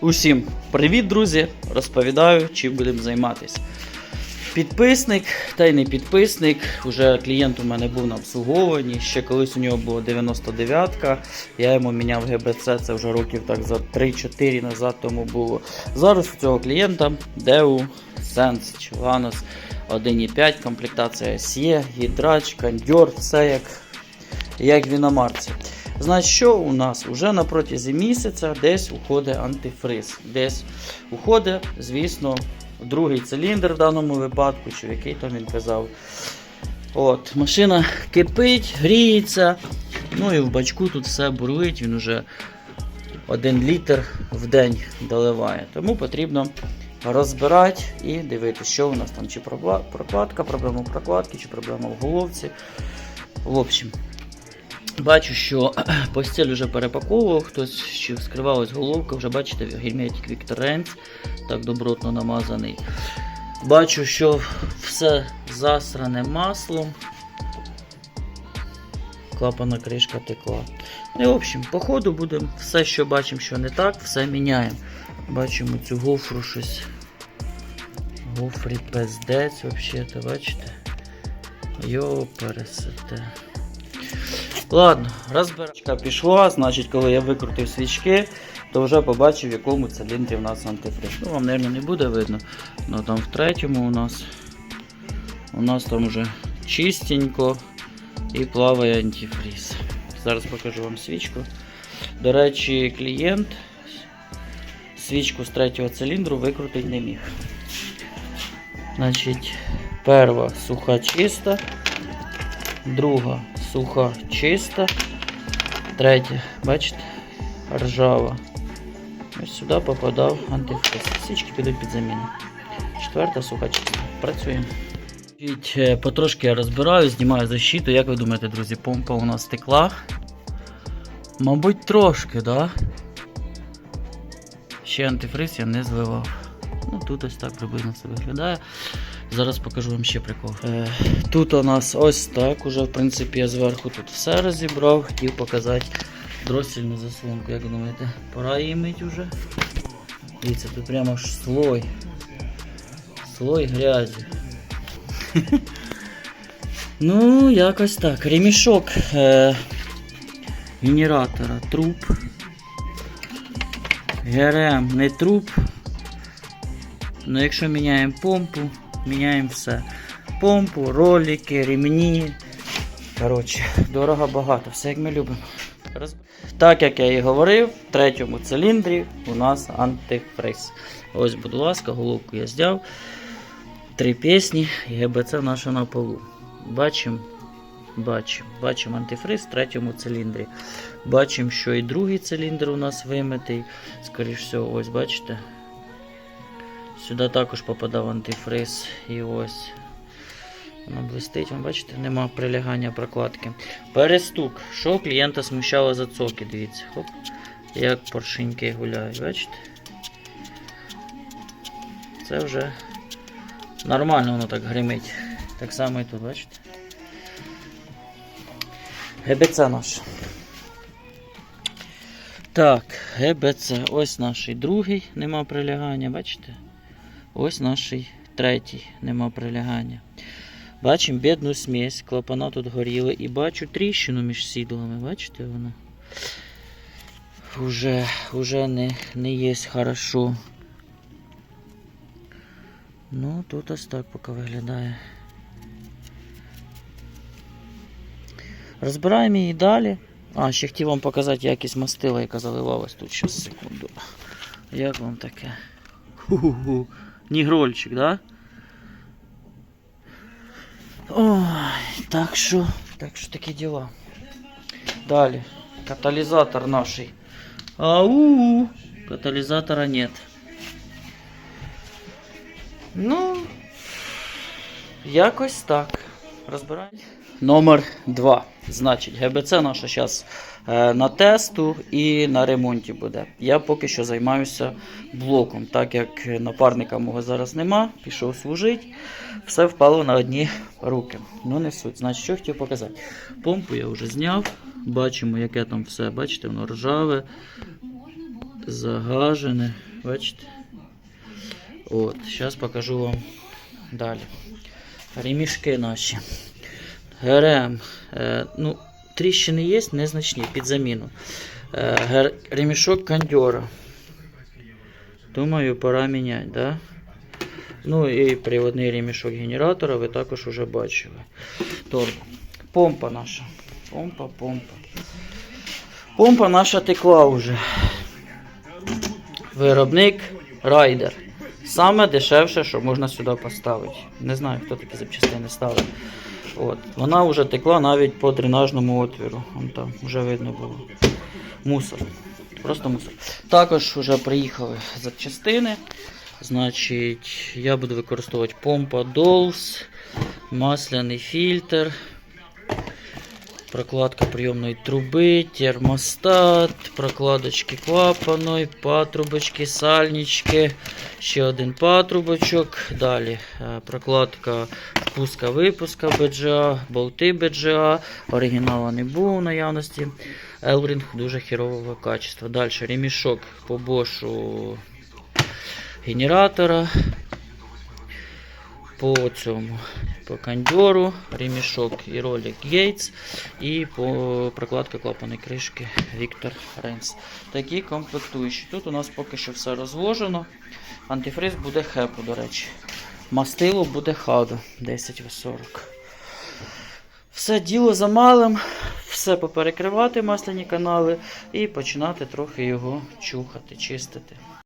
Усім привіт, друзі! Розповідаю, чим будемо займатися. Підписник та й не підписник. Уже клієнт у мене був на обслуговуванні. Ще колись у нього була 99-ка. Я йому міняв ГБЦ, це вже років так за 3-4 назад тому було. Зараз у цього клієнта Deu Sense Lanos 1.5, комплектація SE, гідрач, кондьор, все як, як в іномарці. Значить, що у нас уже на протязі місяця десь уходить антифриз. Десь уходить, звісно, другий циліндр в даному випадку, чи який там він казав. От, Машина кипить, гріється. Ну і в бачку тут все бурлить, він уже 1 літр в день доливає. Тому потрібно розбирати і дивитися, що у нас там, чи прокладка, проблема в прокладці, чи проблема в головці. В общем, Бачу, що постіль вже перепаковував, хтось ще вскривалась головка, вже бачите, Victor Renz, так добротно намазаний. Бачу, що все засране маслом. Клапана кришка текла. Ну, і, в общем, по ходу будемо все, що бачимо, що не так, все міняємо. Бачимо цю гофру щось. Гофрі пиздець, взагалі, бачите? Йо, пересете. Ладно, розбирачка пішла, значить, коли я викрутив свічки, то вже побачив, в якому циліндрі в нас антифриз. Ну, вам, мабуть, не буде видно. але там в третьому у нас у нас там вже чистенько і плаває антифриз. Зараз покажу вам свічку. До речі, клієнт свічку з третього циліндру викрутити не міг. Значить, перша суха чиста, друга суха чиста. Третя, бачите, ржава. Ось сюди попадав антифриз. Свічки підуть під заміну. Четверта суха чиста. Працюємо. Е, Потрошки я розбираю, знімаю защиту. Як ви думаєте, друзі, помпа у нас текла? Мабуть, трошки, да? Ще антифриз я не зливав. Ну, тут ось так приблизно це виглядає. Зараз покажу вам ще прикол. Е, тут у нас ось так. Уже в принципі я зверху тут все розібрав. Хотів показати дросільну заслонку. Як думаєте, пора її мить уже. Дивіться, тут прямо аж слой. Слой грязі. ну, якось так. Ремішок е, генератора труп. ГРМ не труп. Ну, якщо міняємо помпу, міняємо все. Помпу, ролики, ремні. Коротше, дорого багато, все як ми любимо. Так як я і говорив, в третьому циліндрі у нас антифриз. Ось, будь ласка, головку я зняв. Три пісні і ГБЦ наша на полу. Бачимо, бачимо, бачимо антифриз в третьому циліндрі. Бачимо, що і другий циліндр у нас вимитий. Скоріше всього, ось бачите. Сюди також попадав антифриз і ось. Воно блистить, ви бачите, нема прилягання прокладки. Перестук. Що клієнта смущало за цоки, дивіться. Хоп. Як поршеньки гуляють, бачите? Це вже нормально воно так гримить. Так само і тут, бачите? ГБЦ наш. Так, ГБЦ. Ось наш другий, нема прилягання, бачите? Ось наш третій, нема прилягання. Бачимо бідну смесь, клапана тут горіли і бачу тріщину між сідлами, бачите воно? Уже, уже не, не є хорошо. Ну, тут ось так поки виглядає. Розбираємо її далі. А, ще хотів вам показати якість мастила, яка заливалась тут. Щас, секунду. Як вам таке? Ху-ху-ху. Нігрольчик, да? Ой, так що, так що такі діла. Далі. Каталізатор наш. Ау! Каталізатора нет. Ну, якось так. Розбираємо. Номер 2. Значить, ГБЦ наша зараз е, на тесту і на ремонті буде. Я поки що займаюся блоком, так як напарника мого зараз нема, пішов служити, все впало на одні руки. Ну не суть. Значить, що хотів показати. Помпу я вже зняв, бачимо, яке там все, бачите, воно ржаве. загажене. Бачите? От, зараз покажу вам далі. Ремішки наші. ГРМ. Е, ну, тріщини є, незначні, під заміну. Е, ремішок кондьора. Думаю, пора міняти, да? Ну і приводний ремішок генератора ви також вже бачили. Торб. Помпа наша. Помпа, помпа. Помпа наша текла вже. Виробник Райдер. Саме дешевше, що можна сюди поставити. Не знаю, хто такі запчастини ставив. От. Вона вже текла навіть по дренажному отвіру. Вон там вже видно було. Мусор. Просто мусор. Також вже приїхали запчастини. Значить, я буду використовувати помпа Dolls, масляний фільтр, прокладка прийомної труби, термостат, прокладочки клапаної, патрубочки, сальнички, ще один патрубочок. Далі е, прокладка впуска-випуска BGA, болти BGA, оригінала не було в наявності. Елрінг дуже хірового качества. Далі ремішок по бошу генератора. По цьому по кондьору, ремішок і ролик Yates і по прокладка клапаної кришки Віктор Рейнс. Такі комплектуючі. Тут у нас поки що все розложено. Антифриз буде хепу, до речі. Мастило буде хаду 10 в 40. Все діло за малим, все поперекривати масляні канали і починати трохи його чухати, чистити.